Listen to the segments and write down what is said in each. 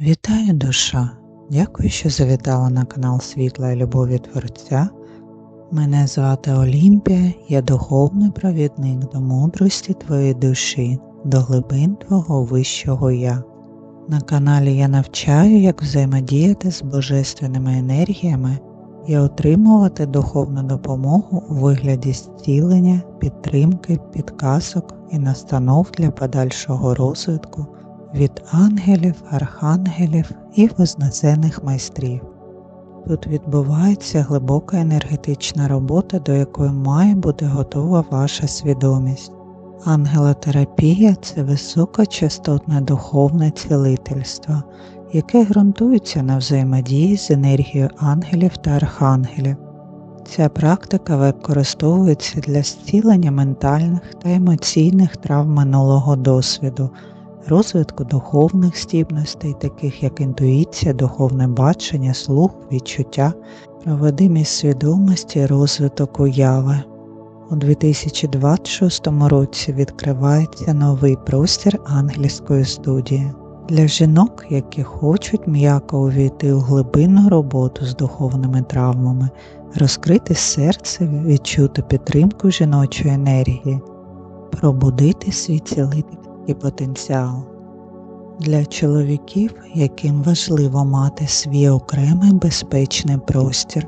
Вітаю душа! Дякую, що завітала на канал Світла і Любові Творця. Мене звати Олімпія, я духовний провідник до мудрості твоєї душі, до глибин твого вищого я. На каналі я навчаю, як взаємодіяти з божественними енергіями і отримувати духовну допомогу у вигляді зцілення, підтримки, підказок і настанов для подальшого розвитку від ангелів, архангелів і вознесених майстрів. Тут відбувається глибока енергетична робота, до якої має бути готова ваша свідомість. Ангелотерапія це високочастотне духовне цілительство, яке ґрунтується на взаємодії з енергією ангелів та архангелів. Ця практика використовується для зцілення ментальних та емоційних травм минулого досвіду розвитку духовних здібностей, таких як інтуїція, духовне бачення, слух, відчуття, проводимість свідомості розвиток уяви. У 2026 році відкривається новий простір ангельської студії для жінок, які хочуть м'яко увійти у глибинну роботу з духовними травмами, розкрити серце, відчути підтримку жіночої енергії, пробудити свій цілитель і потенціал. Для чоловіків, яким важливо мати свій окремий безпечний простір,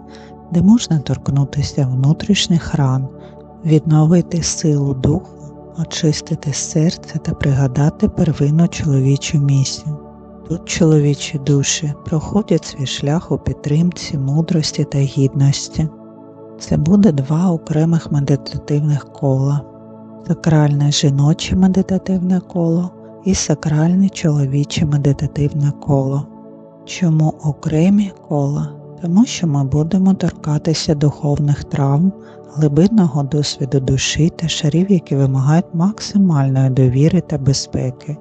де можна торкнутися внутрішніх ран, відновити силу духу, очистити серце та пригадати первинну чоловічу місію. Тут чоловічі душі проходять свій шлях у підтримці, мудрості та гідності. Це буде два окремих медитативних кола сакральне жіноче медитативне коло і сакральне чоловіче медитативне коло. Чому окремі кола? Тому що ми будемо торкатися духовних травм, глибинного досвіду душі та шарів, які вимагають максимальної довіри та безпеки.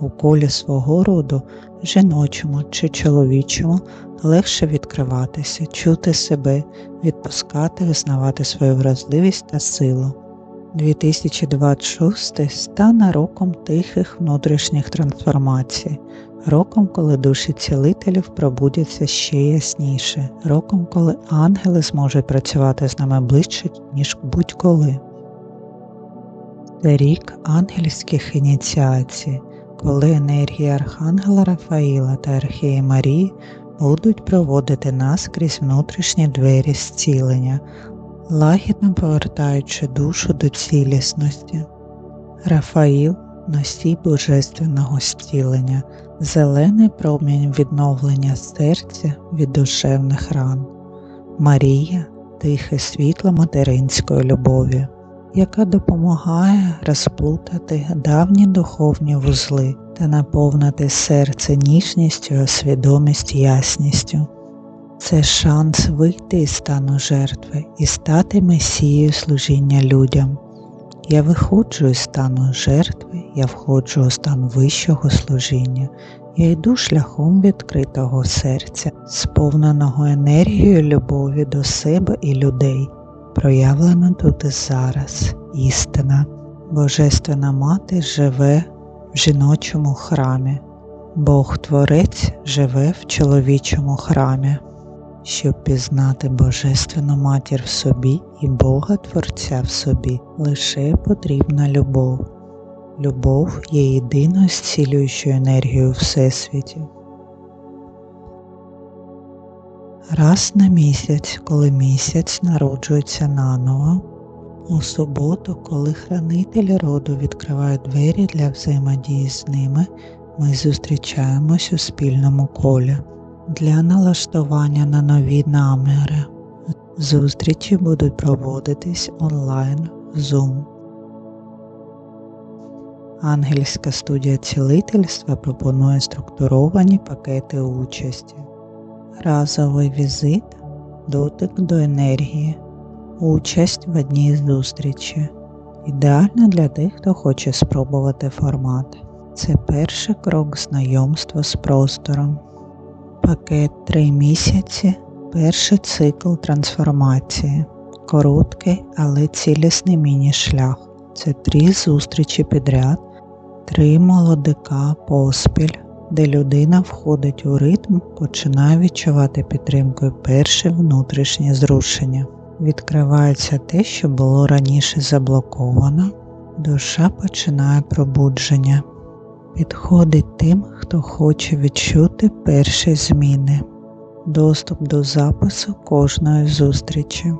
У колі свого роду, жіночому чи чоловічому, легше відкриватися, чути себе, відпускати, визнавати свою вразливість та силу. 2026 стане роком тихих внутрішніх трансформацій, роком, коли душі цілителів пробудяться ще ясніше, роком, коли ангели зможуть працювати з нами ближче, ніж будь-коли. Це рік ангельських ініціацій, коли енергії Архангела Рафаїла та Архії Марії будуть проводити нас крізь внутрішні двері зцілення лагідно повертаючи душу до цілісності. Рафаїл носій божественного зцілення, зелений промінь відновлення серця від душевних ран, Марія тихе світло материнської любові, яка допомагає розплутати давні духовні вузли та наповнити серце ніжністю, свідомість ясністю. Це шанс вийти із стану жертви і стати месією служіння людям. Я виходжу із стану жертви, я входжу у стан вищого служіння, я йду шляхом відкритого серця, сповненого енергією любові до себе і людей, проявлена тут і зараз, істина. Божественна мати живе в жіночому храмі, Бог Творець живе в чоловічому храмі щоб пізнати Божественну матір в собі і Бога Творця в собі, лише потрібна любов. Любов є єдиною зцілюючою енергією Всесвіті. Раз на місяць, коли місяць народжується наново, у суботу, коли хранитель роду відкриває двері для взаємодії з ними, ми зустрічаємось у спільному колі для налаштування на нові наміри. Зустрічі будуть проводитись онлайн Zoom. Ангельська студія цілительства пропонує структуровані пакети участі, разовий візит, дотик до енергії, участь в одній зустрічі. Ідеально для тих, хто хоче спробувати формат. Це перший крок знайомства з простором. Пакет 3 місяці, перший цикл трансформації, короткий, але цілісний міні-шлях. Це три зустрічі підряд, три молодика поспіль, де людина входить у ритм, починає відчувати підтримкою перші внутрішні зрушення. Відкривається те, що було раніше заблоковано, душа починає пробудження. Підходить тим, хто хоче відчути перші зміни, доступ до запису кожної зустрічі.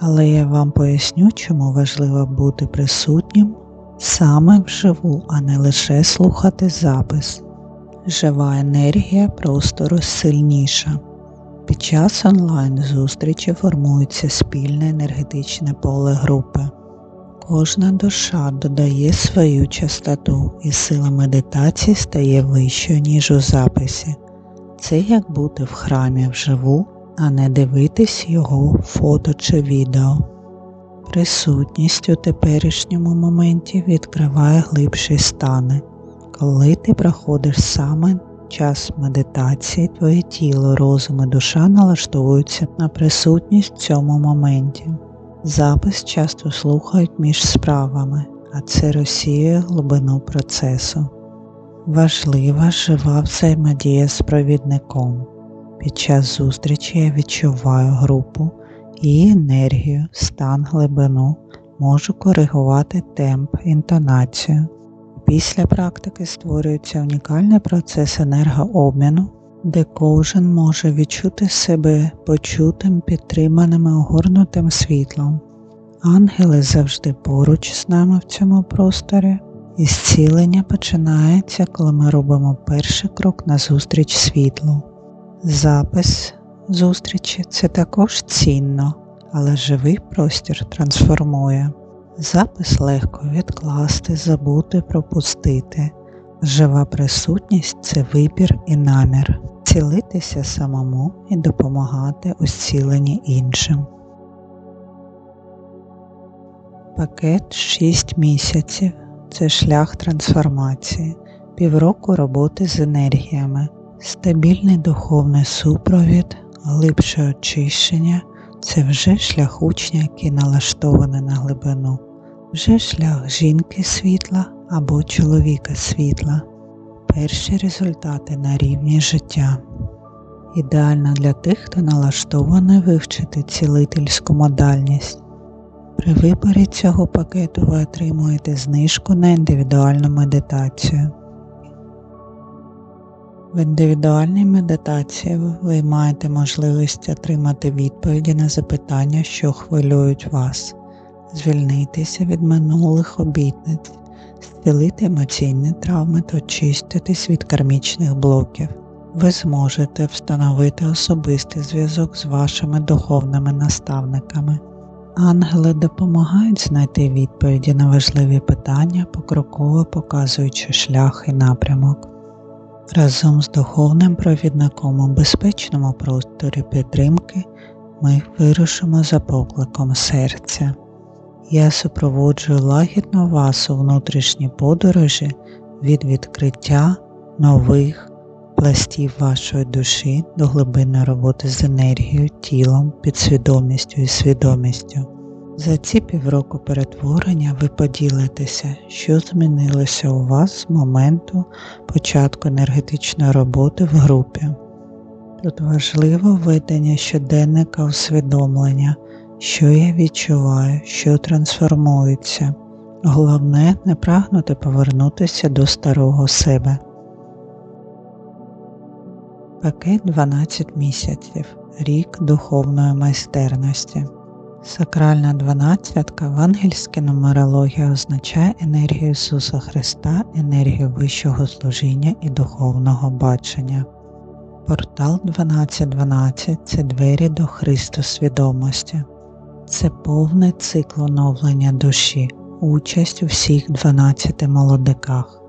Але я вам поясню, чому важливо бути присутнім саме вживу, а не лише слухати запис. Жива енергія простору сильніша. Під час онлайн-зустрічі формується спільне енергетичне поле групи. Кожна душа додає свою частоту і сила медитації стає вищою, ніж у записі. Це як бути в храмі вживу, а не дивитись його фото чи відео. Присутність у теперішньому моменті відкриває глибші стани. Коли ти проходиш саме час медитації, твоє тіло, розум і душа налаштовуються на присутність в цьому моменті. Запис часто слухають між справами, а це розсіює глибину процесу. Важлива жива взаємодія з провідником. Під час зустрічі я відчуваю групу, її енергію, стан глибину, можу коригувати темп, інтонацію. Після практики створюється унікальний процес енергообміну, де кожен може відчути себе почутим, підтриманим і огорнутим світлом. Ангели завжди поруч з нами в цьому просторі, і зцілення починається, коли ми робимо перший крок назустріч світлу. Запис зустрічі це також цінно, але живий простір трансформує. Запис легко відкласти, забути, пропустити. Жива присутність це вибір і намір, цілитися самому і допомагати у зціленні іншим. Пакет 6 місяців це шлях трансформації, півроку роботи з енергіями, стабільний духовний супровід, глибше очищення це вже шлях учня, який налаштований на глибину, вже шлях жінки світла або чоловіка світла, перші результати на рівні життя. Ідеально для тих, хто налаштований вивчити цілительську модальність. При виборі цього пакету ви отримуєте знижку на індивідуальну медитацію. В індивідуальній медитації ви маєте можливість отримати відповіді на запитання, що хвилюють вас, звільнитися від минулих обітниць, зцілити емоційні травми та очиститись від кармічних блоків. Ви зможете встановити особистий зв'язок з вашими духовними наставниками. Ангели допомагають знайти відповіді на важливі питання, покроково показуючи шлях і напрямок. Разом з духовним провідником у безпечному просторі підтримки ми вирушимо за покликом серця. Я супроводжую лагідно вас у внутрішній подорожі від відкриття нових пластів вашої душі до глибинної роботи з енергією, тілом, підсвідомістю і свідомістю. За ці півроку перетворення ви поділитеся, що змінилося у вас з моменту початку енергетичної роботи в групі. Тут важливо ведення щоденника усвідомлення, що я відчуваю, що трансформується. Головне не прагнути повернутися до старого себе. Пакет 12 місяців. Рік духовної майстерності. Сакральна дванадцятка в ангельській нумерології означає енергію Ісуса Христа, енергію вищого служіння і духовного бачення. Портал 1212 це двері до Христу свідомості, це повний цикл оновлення душі, участь у всіх 12 молодиках,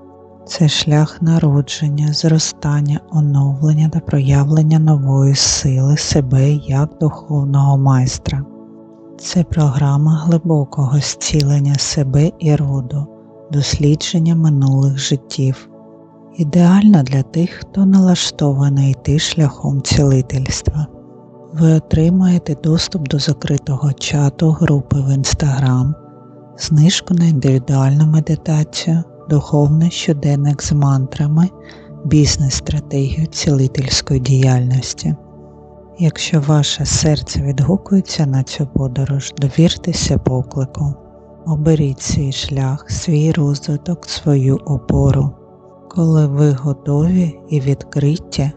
це шлях народження, зростання, оновлення та проявлення нової сили себе як духовного майстра. Це програма глибокого зцілення себе і роду, дослідження минулих життів. Ідеальна для тих, хто налаштований йти шляхом цілительства. Ви отримаєте доступ до закритого чату групи в Instagram, знижку на індивідуальну медитацію, духовний щоденник з мантрами, бізнес-стратегію цілительської діяльності. Якщо ваше серце відгукується на цю подорож, довіртеся поклику, оберіть свій шлях, свій розвиток, свою опору. Коли ви готові і відкриті,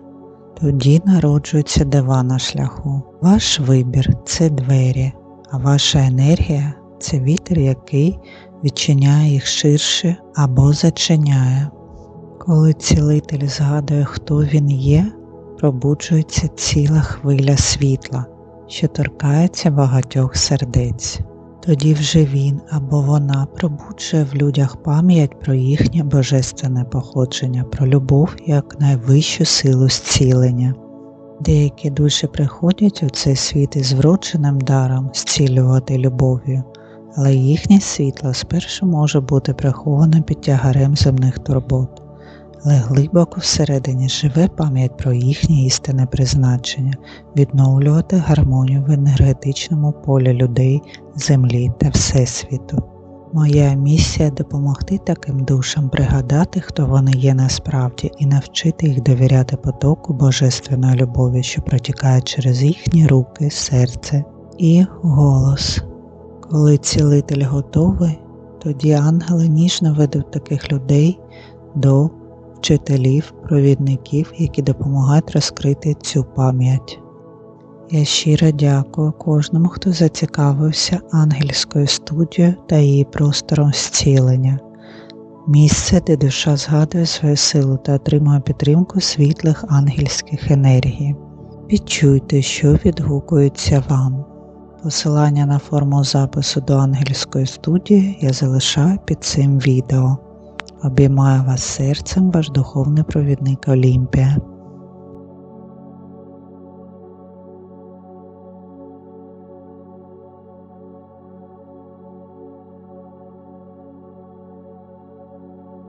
тоді народжується дива на шляху. Ваш вибір це двері, а ваша енергія це вітер, який відчиняє їх ширше або зачиняє. Коли цілитель згадує, хто він є, пробуджується ціла хвиля світла, що торкається багатьох сердець. Тоді вже він або вона пробуджує в людях пам'ять про їхнє божественне походження, про любов як найвищу силу зцілення. Деякі душі приходять у цей світ із вродженим даром зцілювати любов'ю, але їхнє світло спершу може бути приховане під тягарем земних турбот, але глибоко всередині живе пам'ять про їхнє істинне призначення, відновлювати гармонію в енергетичному полі людей, землі та Всесвіту. Моя місія допомогти таким душам пригадати, хто вони є насправді, і навчити їх довіряти потоку божественної любові, що протікає через їхні руки, серце і голос. Коли цілитель готовий, тоді ангели ніжно ведуть таких людей до вчителів, провідників, які допомагають розкрити цю пам'ять. Я щиро дякую кожному, хто зацікавився ангельською студією та її простором зцілення, місце, де душа згадує свою силу та отримує підтримку світлих ангельських енергій. Відчуйте, що відгукується вам. Посилання на форму запису до ангельської студії я залишаю під цим відео. Обіймаю вас серцем ваш духовний провідник Олімпія.